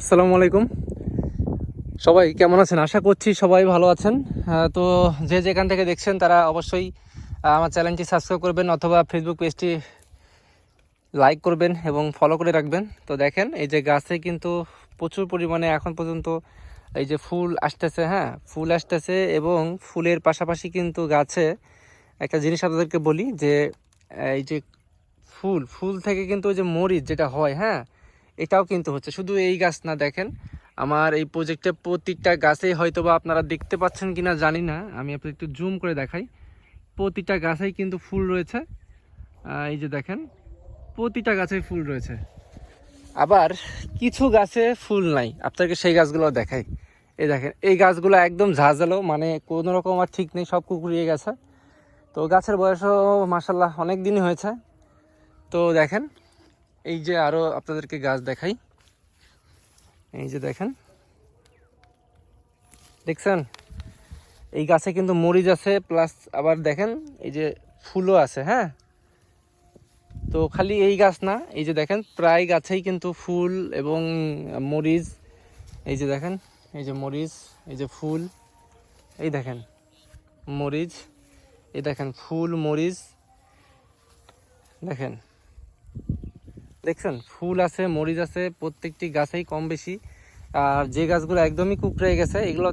আসসালামু আলাইকুম। সবাই কেমন আছেন? আশা করছি সবাই ভালো আছেন। তো যে যেখান থেকে দেখছেন তারা অবশ্যই আমার চ্যানেলটি সাবস্ক্রাইব করবেন অথবা ফেসবুক পেজটি লাইক করবেন এবং ফলো করে রাখবেন। তো দেখেন, এই যে গাছে কিন্তু প্রচুর পরিমাণে এখন পর্যন্ত এই যে ফুল আসতেছে হ্যাঁ? ফুল আসতেছে এবং ফুলের পাশাপাশি কিন্তু গাছে একটা জিনিস আপনাদেরকে বলি যে, এই যে ফুল ফুল থেকে কিন্তু ওই যে মরিচ যেটা হয় হ্যাঁ? এটাও কিন্তু হচ্ছে। শুধু এই গাছ না, দেখেন, আমার এই প্রজেক্টে প্রতিটা গাছেই হয়তো বা আপনারা দেখতে পাচ্ছেন কিনা জানি না। আমি আপনাদের একটু জুম করে দেখাই। প্রতিটা গাছেই কিন্তু ফুল রয়েছে। এই যে দেখেন, প্রতিটা গাছেই ফুল রয়েছে। আবার কিছু গাছে ফুল নাই। আপনাকে সেই গাছগুলো দেখাই। এই দেখেন, এই গাছগুলো একদম ঝাঁঝালো মানে কোনো রকম আর ঠিক নেই, সব কুকুরিয়ে গেছে। তো গাছের বয়সও মাসাল্লাহ অনেক দিনই হয়েছে। তো দেখেন এই যে আরও আপনাদেরকে গাছ দেখাই। এই যে দেখেন। দেখছেন? এই গাছে কিন্তু মরিচ আছে, প্লাস আবার দেখেন, এই যে ফুলও আছে হ্যাঁ? তো খালি এই গাছ না, এই যে দেখেন, প্রায় গাছেই কিন্তু ফুল এবং মরিচ। এই যে দেখেন, এই যে মরিচ, এই যে ফুল, এই দেখেন, মরিচ, এই দেখেন, ফুল, মরিচ, দেখেন। দেখছেন, ফুল আছে, মরিচ আছে, প্রত্যেকটি গাছেই কম বেশি। আর যে গাছগুলো একদমই কুকড়ে গেছে, এগুলো